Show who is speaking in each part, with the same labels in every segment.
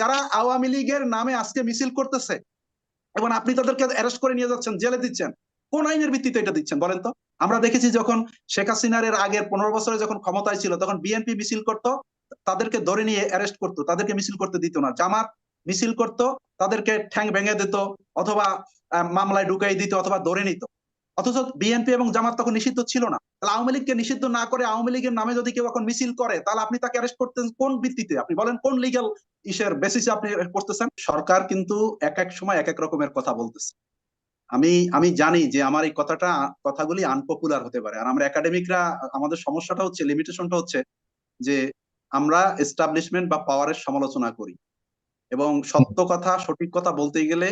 Speaker 1: যারা আওয়ামী লীগের নামে আজকে মিছিল করতেছে এবং আপনি তাদেরকে অ্যারেস্ট করে নিয়ে যাচ্ছেন, জেলে দিচ্ছেন, কোন আইনের ভিত্তিতে এটা দিচ্ছেন বলেন তো? আমরা দেখেছি যখন শেখ হাসিনার এর আগের পনেরো বছরে যখন ক্ষমতায় ছিল, তখন বিএনপি মিছিল করত, তাদেরকে ধরে নিয়ে অ্যারেস্ট করতো, তাদেরকে মিছিল করতে দিত না। জামাত মিছিল করত, তাদেরকে ঠ্যাং ভেঙে দিত অথবা মামলায় ঢুকাই দিত অথবা ধরে নিত। অথচ বিএনপি এবং জামাত তখন নিষিদ্ধ ছিল না। তাহলে আওয়ামী লীগকে নিষিদ্ধ না করে আওয়ামী লীগের নামে যদি কেউ এখন মিছিল করে, তাহলে আপনি তাকে অ্যারেস্ট করতেন কোন ভিত্তিতে? আপনি বলেন কোন লিগ্যাল ইসের বেসিসে আপনি করতেছেন? সরকার কিন্তু এক এক সময় এক এক রকমের কথা বলতেছে। আমি আমি জানি যে আমার এই কথাটা, কথাগুলি আনপপুলার হতে পারে। আর আমরা একাডেমিকরা আমাদের সমস্যাটা হচ্ছে লিমিটেশনটা হচ্ছে যে আমরা এস্টাবলিশমেন্ট বা পাওয়ারের সমালোচনা করি। এবং সত্য কথা, সঠিক কথা বলতে গেলে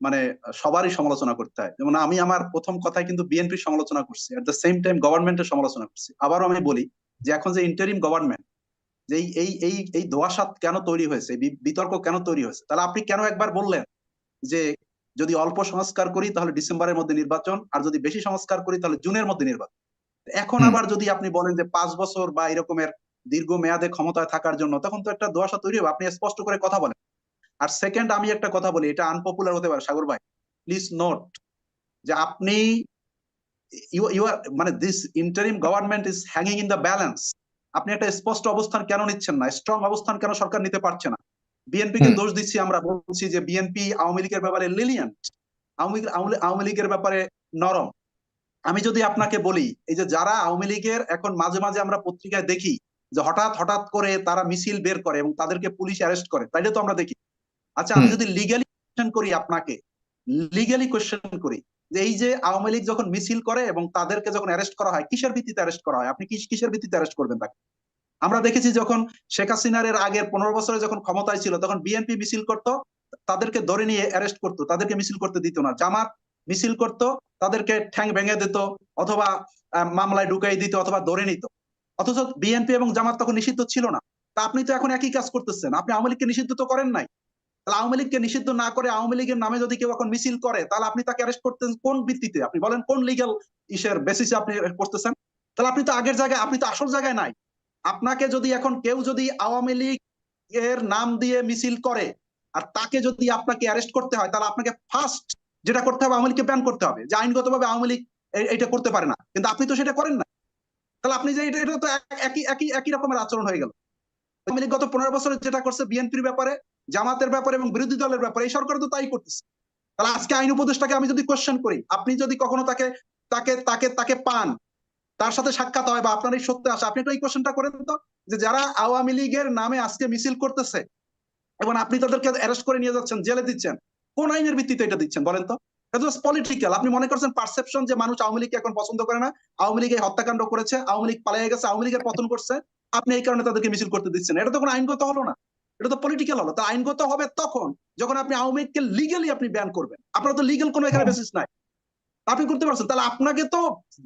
Speaker 1: মানে সবারই সমালোচনা করতে হয়। যেমন আমি আমার প্রথম কথায় কিন্তু বিএনপির সমালোচনা করছি। এট দ্য সেম টাইম গভর্নমেন্টের সমালোচনা করছি। আবারও আমি বলি যে এখন যে ইন্টারিম গভর্নমেন্ট যে এই এই এই দোয়াশাত কেন তৈরি হয়েছে? বিতর্ক কেন তৈরি হয়েছে? তাহলে আপনি কেন একবার বললেন যে যদি অল্প সংস্কার করি তাহলে ডিসেম্বরের মধ্যে নির্বাচন আর যদি বেশি সংস্কার করি তাহলে জুনের মধ্যে নির্বাচন। এখন আবার যদি আপনি বলেন যে পাঁচ বছর বা এরকমের দীর্ঘ মেয়াদে ক্ষমতায় থাকার জন্য তখন তো একটা দোয়াশা তৈরি হবে। আপনি স্পষ্ট করে কথা বলেন। আর সেকেন্ড আমি একটা কথা বলি এটা আনপপুলার হতে পারে সাগর ভাই। প্লিজ নোট যে আপনি ইউ ইউ আর মানে this interim government is hanging in the balance আপনি একটা স্পষ্ট অবস্থান কেন নিচ্ছেন না? স্ট্রং অবস্থান কেন সরকার নিতে পারছে না? বিএনপি কে দোষ দিচ্ছি আমরা বলছি যে বিএনপি আওয়ামী লীগের ব্যাপারে লিলিয়ান্ট আওয়ামী লীগ- আওয়ামী লীগ- আওয়ামী লীগের ব্যাপারে নরম। আমি যদি আপনাকে বলি এই যে যারা আওয়ামী লীগের এখন মাঝে মাঝে আমরা পত্রিকায় দেখি যে হঠাৎ হঠাৎ করে তারা মিছিল বের করে এবং তাদেরকে পুলিশ অ্যারেস্ট করে তাইলে তো আমরা দেখি। আচ্ছা আমি যদি লিগালি কোয়েশ্চেন করি আপনাকে লিগালি কোয়েশ্চেন করি যে এই যে আওয়ামী লীগ যখন মিছিল করে এবং তাদেরকে যখন অ্যারেস্ট করা হয় কিসের ভিত্তিতে অ্যারেস্ট করা হয়? আপনি কিস- কিসের ভিত্তিতে অ্যারেস্ট করবেন তাকে? আমরা দেখেছি যখন শেখ হাসিনার এর আগের পনেরো বছরে যখন ক্ষমতায় ছিল তখন বিএনপি মিছিল করত তাদেরকে ধরে নিয়ে অ্যারেস্ট করতো তাদেরকে মিছিল করতে দিত না। জামাত মিছিল করত তাদেরকে ঠ্যাং ভেঙে দিত অথবা মামলায় ঢুকাই দিত অথবা ধরে নিত। অথচ বিএনপি এবং জামাত তখন নিষিদ্ধ ছিল না। তা আপনি তো এখন একই কাজ করতেছেন। আপনি আওয়ামী লীগকে নিষিদ্ধ তো করেন নাই। তাহলে আওয়ামী লীগকে নিষিদ্ধ না করে আওয়ামী লীগের নামে যদি কেউ এখন মিছিল করে, তাহলে আপনি তাকে অ্যারেস্ট করতেন কোন ভিত্তিতে? আপনি বলেন কোন লিগ্যাল ইসের বেসিসে আপনি করতেছেন? তাহলে আপনি তো আগের জায়গায়, আপনি তো আসল জায়গায় নাই। আপনাকে যদি এখন কেউ যদি আওয়ামী লীগ এর নাম দিয়ে মিছিল করে, আর তাকে যদি আপনাকে অ্যারেস্ট করতে হয়, তাহলে আপনাকে ফার্স্ট যেটা করতে হবে, আওয়ামী লীগকে ব্যান করতে হবে। যে আইনগতভাবে আওয়ামী লীগ এটা করতে পারে না। কিন্তু আপনি তো সেটা করেন না তাহলে আপনি যে এটা তো একই একই একই রকমের আচরণ হয়ে গেল। আওয়ামী লীগ গত পনেরো বছরে যেটা করছে বিএনপির ব্যাপারে জামাতের ব্যাপারে এবং বিরোধী দলের ব্যাপারে, এই সরকার তো তাই করতেছে। তাহলে আজকে আইন উপদেষ্টাকে আমি যদি কোশ্চেন করি, আপনি যদি কখনো তাকে তাকে তাকে তাকে পান, তার সাথে সাক্ষাৎ হয় বা আপনার এই সত্যে আসে, আপনি একটু এই কোশ্চেনটা করেন তো, যে যারা আওয়ামী লীগের নামে আজকে মিছিল করতেছে এবং আপনি তাদেরকে অ্যারেস্ট করে নিয়ে যাচ্ছেন, জেলে দিচ্ছেন, কোন আইনের ভিত্তিতে এটা দিচ্ছেন বলেন তো? পলিটিক্যাল আপনি মনে করছেন পারসেপশন যে মানুষ আওয়ামী লীগকে এখন পছন্দ করে না, আওয়ামী লীগ এই হত্যাকাণ্ড করেছে, আওয়ামী লীগ পালিয়ে গেছে, আওয়ামী লীগের পতন করছে, আপনি এই কারণে তাদেরকে মিছিল করতে দিচ্ছেন। এটা তো কোনো আইনগত হলো না। এটা তো পলিটিক্যাল হলো তা আইনগত হবে তখন যখন আপনি আওয়ামী লীগকে লিগালি আপনি ব্যান করবেন। আপনার তো লিগাল কোনো এখানে
Speaker 2: হ্যাঁ।
Speaker 1: বেসিস নাই। আপনি করতে পারছেন। তাহলে আপনাকে তো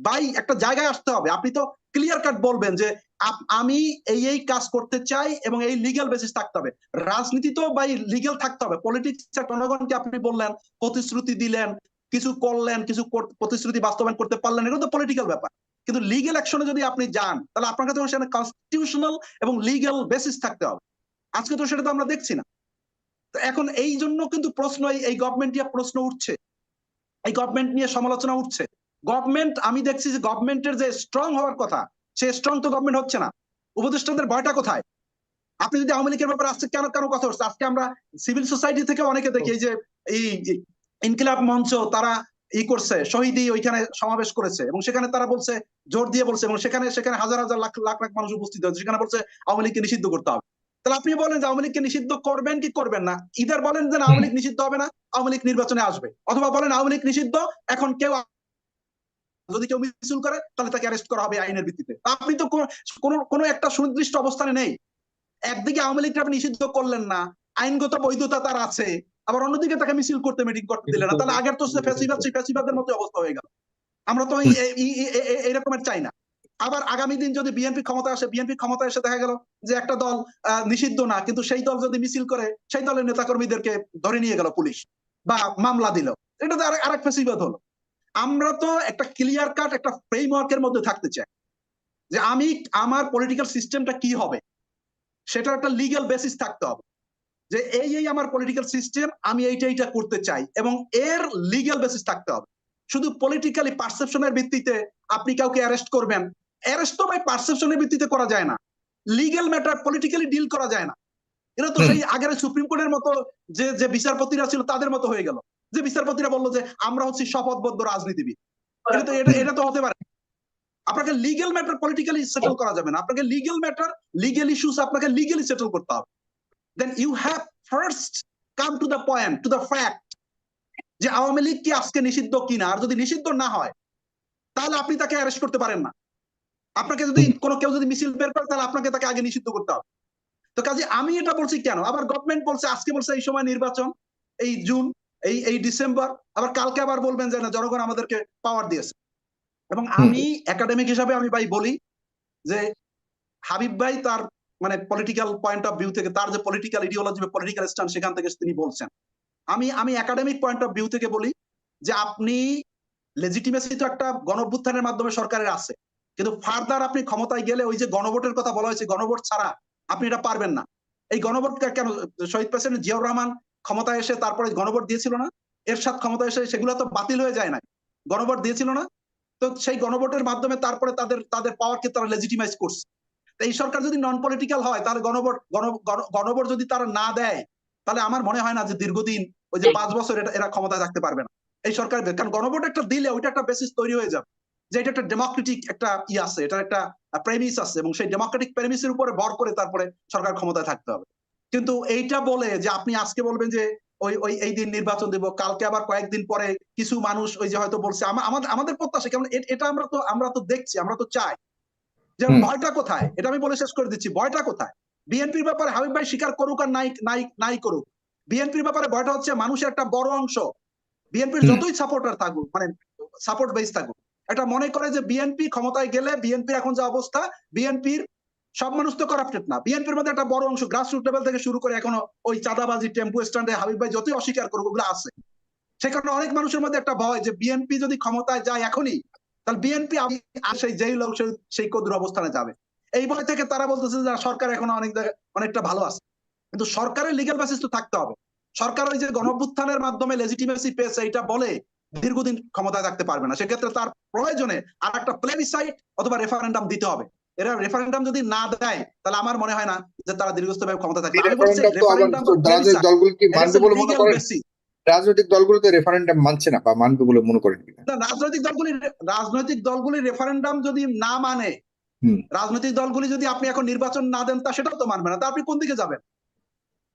Speaker 1: বাই একটা জায়গায় আসতে হবে। আপনি তো ক্লিয়ার কাট বলবেন যে আমি এই এই কাজ করতে চাই এবং এই লিগ্যাল বেসিস থাকতে হবে। রাজনীতি তো বাই লিগ্যাল থাকতে হবে। পলিটিক্স জনগণকে আপনি বললেন প্রতিশ্রুতি দিলেন কিছু করলেন কিছু প্রতিশ্রুতি বাস্তবায়ন করতে পারলেন এগুলো তো পলিটিক্যাল ব্যাপার। কিন্তু লিগ্যাল অ্যাকশনে যদি আপনি যান তাহলে আপনাকে তো সেখানে কনস্টিটিউশনাল এবং লিগ্যাল বেসিস থাকতে হবে। আজকে তো সেটা তো আমরা দেখছি না। এখন এই জন্য কিন্তু প্রশ্ন, এই- গভর্নমেন্ট নিয়ে প্রশ্ন উঠছে। এই গভর্নমেন্ট নিয়ে সমালোচনা উঠছে। গভর্নমেন্ট আমি দেখছি যে গভর্নমেন্টের যে স্ট্রং হওয়ার কথা, সে স্ট্রং তো গভর্নমেন্ট হচ্ছে না। উপদেষ্টাদের ভয়টা কোথায়? আপনি যদি আওয়ামী লীগের ব্যাপারে আজকে কেন কেন কথা হচ্ছে আজকে আমরা সিভিল সোসাইটি থেকে অনেকে দেখি যে, এই ইনকিলাব মঞ্চ, তারা ই করছে, শহীদি ওইখানে সমাবেশ করেছে এবং সেখানে তারা বলছে, জোর দিয়ে বলছে এবং সেখানে সেখানে হাজার হাজার লাখ লাখ লাখ মানুষ উপস্থিত হয়েছে। সেখানে বলছে, আওয়ামী লীগকে নিষিদ্ধ করতে হবে। তাহলে আপনি বলেন যে আওয়ামী লীগকে নিষিদ্ধ করবেন কি করবেন না? ইদার বলেন যে আওয়ামী লীগ নিষিদ্ধ হবে না আওয়ামী লীগ নির্বাচনে আসবে। অথবা বলেন আওয়ামী লীগ নিষিদ্ধ এখন কেউ যদি কেউ মিছিল করে তাহলে তাকে অ্যারেস্ট করা হবে আইনের ভিত্তিতে। আপনি তো কোনো- একটা সুনির্দিষ্ট অবস্থানে নেই। একদিকে আওয়ামী লীগকে আপনি নিষিদ্ধ করলেন না আইনগত বৈধতা তার আছে আবার অন্যদিকে তাকে মিছিল করতে মিটিং করতে দিলেন না। তাহলে আগের তো ফ্যাসিবাদ সেই ফ্যাসিবাদের মতো অবস্থা হয়ে গেল। আমরা তো এই- এই- এই- এই- এই- এইরকমের চাই না। আবার আগামী দিন যদি বিএনপি ক্ষমতা আসে বিএনপি ক্ষমতা এসে দেখা গেল যে একটা দল নিষিদ্ধ না, কিন্তু সেই দল যদি মিছিল করে, সেই দলের নেতাকর্মীদেরকে ধরে নিয়ে গেল পুলিশ বা মামলা দিল। এটা তো আর ফেসিবাদ হলো। আমরা তো একটা ক্লিয়ার কাট একটা ফ্রেমওয়ার্কের মধ্যে থাকতে চাই যে আমি, আমার পলিটিক্যাল সিস্টেমটা কি হবে? সেটার একটা লিগ্যাল বেসিস থাকতে হবে যে এই এই আমার পলিটিক্যাল সিস্টেম আমি এইটা এইটা করতে চাই এবং এর লিগ্যাল বেসিস থাকতে হবে। শুধু পলিটিক্যালি পারসেপশনের ভিত্তিতে আপনি কাউকে অ্যারেস্ট করবেন অ্যারেস্ট তো ভাই পারসেপশনের ভিত্তিতে করা যায় না। লিগ্যাল ম্যাটার পলিটিক্যালি ডিল করা যায় না। তো সেই আগের সুপ্রিম কোর্টের মতো যে যে বিচারপতিরা ছিল তাদের মতো হয়ে গেল। যে বিচারপতিরা বলল যে আমরা হচ্ছি শপথবদ্ধ রাজনীতিবিদ। এটা তো এটা এটা তো হতে পারে। আপনাকে লিগ্যাল ম্যাটার পলিটিক্যালি সেটেল করা যাবে না। আপনাকে লিগ্যাল ম্যাটার লিগ্যাল ইস্যুস আপনাকে লিগ্যালি সেটেল করতে হবে। Then you have first come to the point to the fact যে আওয়ামী লীগ কি আজকে নিষিদ্ধ কিনা? আর যদি নিষিদ্ধ না হয় তাহলে আপনি তাকে অ্যারেস্ট করতে পারেন না। আপনাকে যদি কোনো কেউ যদি মিছিল বের করে তাহলে আপনাকে তাকে আগে নিষিদ্ধ করতে হবে। তো কাজে আমি এটা বলছি কেন? আবার গভর্নমেন্ট বলছে আজকে বলছে এই সময় নির্বাচন এই জুন এই এই ডিসেম্বর আবার কালকে আবার বলবেন যে না জনগণ আমাদেরকে পাওয়ার দিয়েছে। এবং আমি একাডেমিক হিসাবে আমি ভাই বলি যে হাবিব ভাই তার মানে পলিটিক্যাল পয়েন্ট অফ ভিউ থেকে তার যে পলিটিক্যাল ইডিওলজি বা পলিটিক্যাল স্ট্যান্ড সেখান থেকে তিনি বলছেন। আমি আমি একাডেমিক পয়েন্ট অফ ভিউ থেকে বলি যে আপনি লেজিটিমেসি তো একটা গণঅভ্যুত্থানের মাধ্যমে সরকারের আছে। কিন্তু ফার্দার আপনি ক্ষমতায় গেলে ওই যে গণভোটের কথা বলা হয়েছে, গণভোট ছাড়া আপনি এটা পারবেন না। এই গণভোট কেন, শহীদ প্রেসিডেন্ট জিয়াউর রহমান ক্ষমতায় এসে তারপরে গণভোট দিয়েছিল না? এরশাদ ক্ষমতায় এসে সেগুলো তো বাতিল হয়ে যায় না গণভোট দিয়েছিল না? তো সেই গণভোটের মাধ্যমে তারপরে তাদের তাদের পাওয়ারকে তারা লেজিটিমাইজ করছে। এই সরকার যদি নন পলিটিক্যাল হয়, তাহলে গণভোট, গণ- গণ- গণভোট যদি তারা না দেয়, তাহলে আমার মনে হয় না যে দীর্ঘদিন ওই যে পাঁচ বছর এটা, এরা ক্ষমতায় থাকতে পারবে না। এই সরকার, কারণ গণভোট একটা দিলে ওইটা একটা বেসিস তৈরি হয়ে যাবে। যে এটা একটা ডেমোক্রেটিক একটা ই আছে এটা একটা প্রেমিস আছে এবং সেই ডেমোক্রেটিক প্রেমিসের উপরে ভর করে তারপরে সরকার ক্ষমতায় থাকতে হবে। কিন্তু এইটা বলে যে আপনি আজকে বলবেন যে ওই ওই এই দিন নির্বাচন দেব কালকে আবার কয়েকদিন পরে কিছু মানুষ ওই যে হয়তো বলছে আমাদের আমাদের প্রত্যাশা কেমন এটা আমরা তো আমরা তো দেখছি আমরা তো চাই। যে ভয়টা কোথায়? এটা আমি বলে শেষ করে দিচ্ছি ভয়টা কোথায়? বিএনপির ব্যাপারে হাবিব ভাই স্বীকার করুক আর নাই নাই নাই করুক। বিএনপির ব্যাপারে ভয়টা হচ্ছে মানুষের একটা বড় অংশ। বিএনপির যতই সাপোর্টার থাকুক মানে সাপোর্ট বেস থাকুক এটা মনে করে যে বিএনপি ক্ষমতায় গেলে বিএনপির এখন যে অবস্থা বিএনপির সব মানুষ তো করাপ্টেড না। বিএনপির মধ্যে একটা বড় অংশ গ্রাসরুট লেভেল থেকে শুরু করে এখনও ওই চাঁদাবাজি, টেম্পু স্ট্যান্ডে হাবিব ভাই যতই অস্বীকার করুক ওগুলো আছে। সে কারণে অনেক মানুষের মধ্যে একটা ভয় যে বিএনপি যদি ক্ষমতায় যায় এখনই, তাহলে বিএনপি সেই যেই লোক সেই- কদুর অবস্থানে যাবে। এই ভয় থেকে তারা বলতেছে যে সরকার এখন অনেক জায়গায় অনেকটা ভালো আছে। কিন্তু সরকারের লিগ্যাল বেসিস তো থাকতে হবে। সরকার ওই যে গণঅভ্যুত্থানের মাধ্যমে লেজিটিমেসি পেয়েছে এটা বলে দীর্ঘদিন ক্ষমতায় থাকতে পারবে না। সেক্ষেত্রে তার প্রয়োজনে আর একটা প্লেবিসাইট অথবা রেফারেন্ডাম দিতে হবে। এরা রেফারেন্ডাম যদি না দেয় তাহলে আমার মনে হয় না যে তারা দীর্ঘস্থায়ী ক্ষমতা থাকবে।
Speaker 2: রাজনৈতিক দলগুলো। রাজনৈতিক তো রেফারেন্ডাম মানছে না বা মানবে বলে মনে করেন
Speaker 1: না, রাজনৈতিক দলগুলি রাজনৈতিক দলগুলি রেফারেন্ডাম যদি না মানে রাজনৈতিক দলগুলি যদি আপনি এখন নির্বাচন না দেন তা সেটাও তো মানবে না। তা আপনি কোন দিকে যাবেন?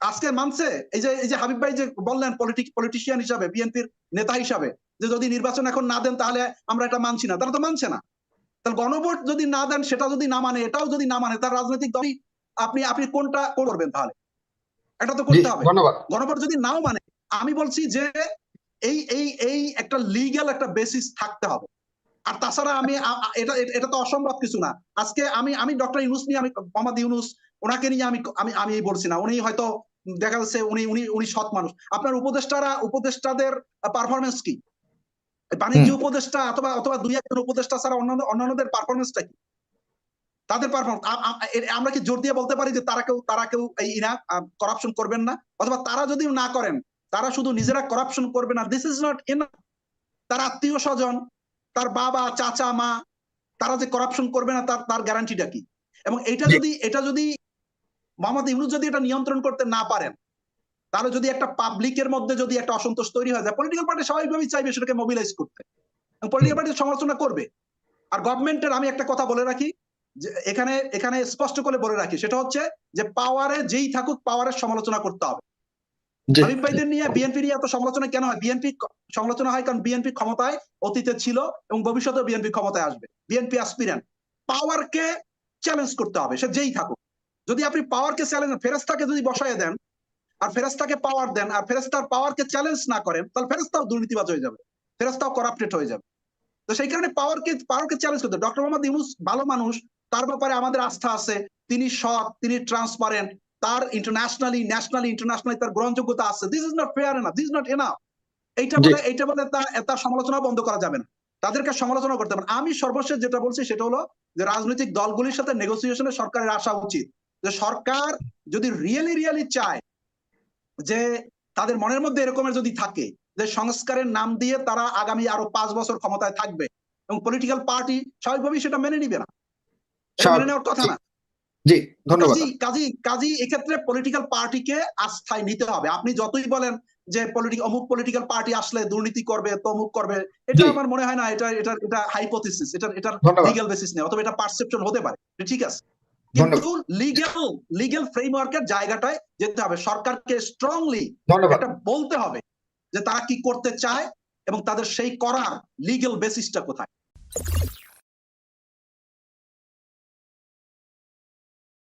Speaker 1: আজকে মানছে এই যে এই যে হাবিব ভাই যে বললেন পলিটিক পলিটিশিয়ান হিসাবে বিএনপির নেতা হিসাবে যে যদি নির্বাচন এখন না দেন তাহলে আমরা এটা মানছি না। তারা তো মানছে না। তাহলে গণভোট যদি না দেন সেটা যদি না মানে এটাও যদি না মানে তার রাজনৈতিক দলই আপনি আপনি কোনটা করবেন তাহলে? এটা তো করতে হবে। গণভোট যদি নাও মানে আমি বলছি যে এই এই এই একটা লিগ্যাল একটা বেসিস থাকতে হবে। আর তাছাড়া আমি এটা- এটা তো অসম্ভব কিছু না। আজকে আমি আমি ডক্টর ইউনুস নিয়ে আমি মোহাম্মদ ইউনুস ওনাকে নিয়ে আমি আমি আমি এই বলছি না। উনি হয়তো দেখা যাচ্ছে উনি উনি উনি সৎ মানুষ। আপনার উপদেষ্টারা উপদেষ্টাদের পারফরমেন্স কি? বাণিজ্য উপদেষ্টা অথবা অথবা দুই একজন উপদেষ্টা ছাড়া অন্যান্য অন্যান্যদের পারফরমেন্সটা কি? তাদের পারফরমেন্স আমরা কি জোর দিয়ে বলতে পারি যে তারা কেউ তারা কেউ এই ইনা করাপশন করবেন না? অথবা তারা যদি না করেন তারা শুধু নিজেরা করাপশন করবে না? দিস ইজ নট এন তার আত্মীয় স্বজন তার বাবা চাচা মা তারা যে করাপশন করবে না তার তার গ্যারান্টিটা কি? এবং এটা যদি এটা যদি মোহাম্মদ ইউনুস যদি এটা নিয়ন্ত্রণ করতে না পারেন তাহলে যদি একটা পাবলিকের মধ্যে যদি একটা অসন্তোষ তৈরি হয়ে যায় পলিটিক্যাল পার্টি স্বাভাবিকভাবেই চাইবে সেটাকে মোবিলাইজ করতে। পলিটিক্যাল পার্টি সমালোচনা করবে। আর গভর্নমেন্টের আমি একটা কথা বলে রাখি যে এখানে এখানে স্পষ্ট করে বলে রাখি সেটা হচ্ছে যে পাওয়ারে যেই থাকুক পাওয়ারের সমালোচনা করতে হবে। হাবিব ভাইদের নিয়ে বিএনপি নিয়ে এত সমালোচনা কেন হয়? বিএনপি সমালোচনা হয় কারণ বিএনপি ক্ষমতায় অতীতে ছিল এবং ভবিষ্যতে বিএনপি ক্ষমতায় আসবে। বিএনপি অ্যাসপিরেন্ট পাওয়ারকে চ্যালেঞ্জ করতে হবে সে যেই থাকুক। যদি আপনি পাওয়ারকে চ্যালেঞ্জ ফেরেস্তাকে যদি বসায় দেন আর ফেরেস্তাকে পাওয়ার দেন আর ফেরেস্তার পাওয়ারকে চ্যালেঞ্জ না করেন তাহলে ফেরেস্তাও দুর্নীতিবাজ হয়ে যাবে ফেরেস্তাও করাপ্টেড হয়ে যাবে। তো সেই কারণে পাওয়ারকে পাওয়ারকে চ্যালেঞ্জ করতে ডক্টর মোহাম্মদ ইউনুস ভালো মানুষ তার ব্যাপারে আমাদের আস্থা আছে তিনি সৎ তিনি ট্রান্সপারেন্ট তার ইন্টারন্যাশনালি ন্যাশনালি ইন্টারন্যাশনালি তার গ্রহণযোগ্যতা আছে। This is not fair enough this is not enough এইটা বলে এইটা বলে তা তার সমালোচনা বন্ধ করা যাবে না। তাদেরকে সমালোচনা করতে হবে আমি সর্বশেষ যেটা বলছি সেটা হলো যে রাজনৈতিক দলগুলির সাথে নেগোসিয়েশনে সরকারের আসা উচিত। যে সরকার যদি রিয়েলি রিয়েলি চায় যে তাদের মনের মধ্যে এরকমের যদি থাকে যে সংস্কারের নাম দিয়ে তারা আগামী আরও পাঁচ বছর ক্ষমতায় থাকবে এবং পলিটিক্যাল পার্টি স্বাভাবিকভাবেই সেটা মেনে নিবে না। মেনে নেওয়ার কথা না।
Speaker 2: জি ধন্যবাদ।
Speaker 1: কাজী কাজী এক্ষেত্রে পলিটিক্যাল পার্টিকে আস্থায় নিতে হবে। আপনি যতই বলেন যে পলিটিক অমুক পলিটিক্যাল পার্টি আসলে দুর্নীতি করবে তমুক করবে এটা। আমার মনে হয় না এটা এটা এটা হাইপোথিসিস এটা এটার
Speaker 2: ধন্যবাদ।
Speaker 1: লিগ্যাল বেসিস নেই অথবা এটা পারসেপশন হতে পারে। ঠিক আছে। কিন্তু লিগ্যাল লিগ্যাল ফ্রেমওয়ার্কের জায়গাটায় যেতে হবে। সরকারকে স্ট্রংলি এটা বলতে হবে যে তারা কি করতে চায় এবং তাদের সেই করার লিগ্যাল বেসিসটা কোথায়।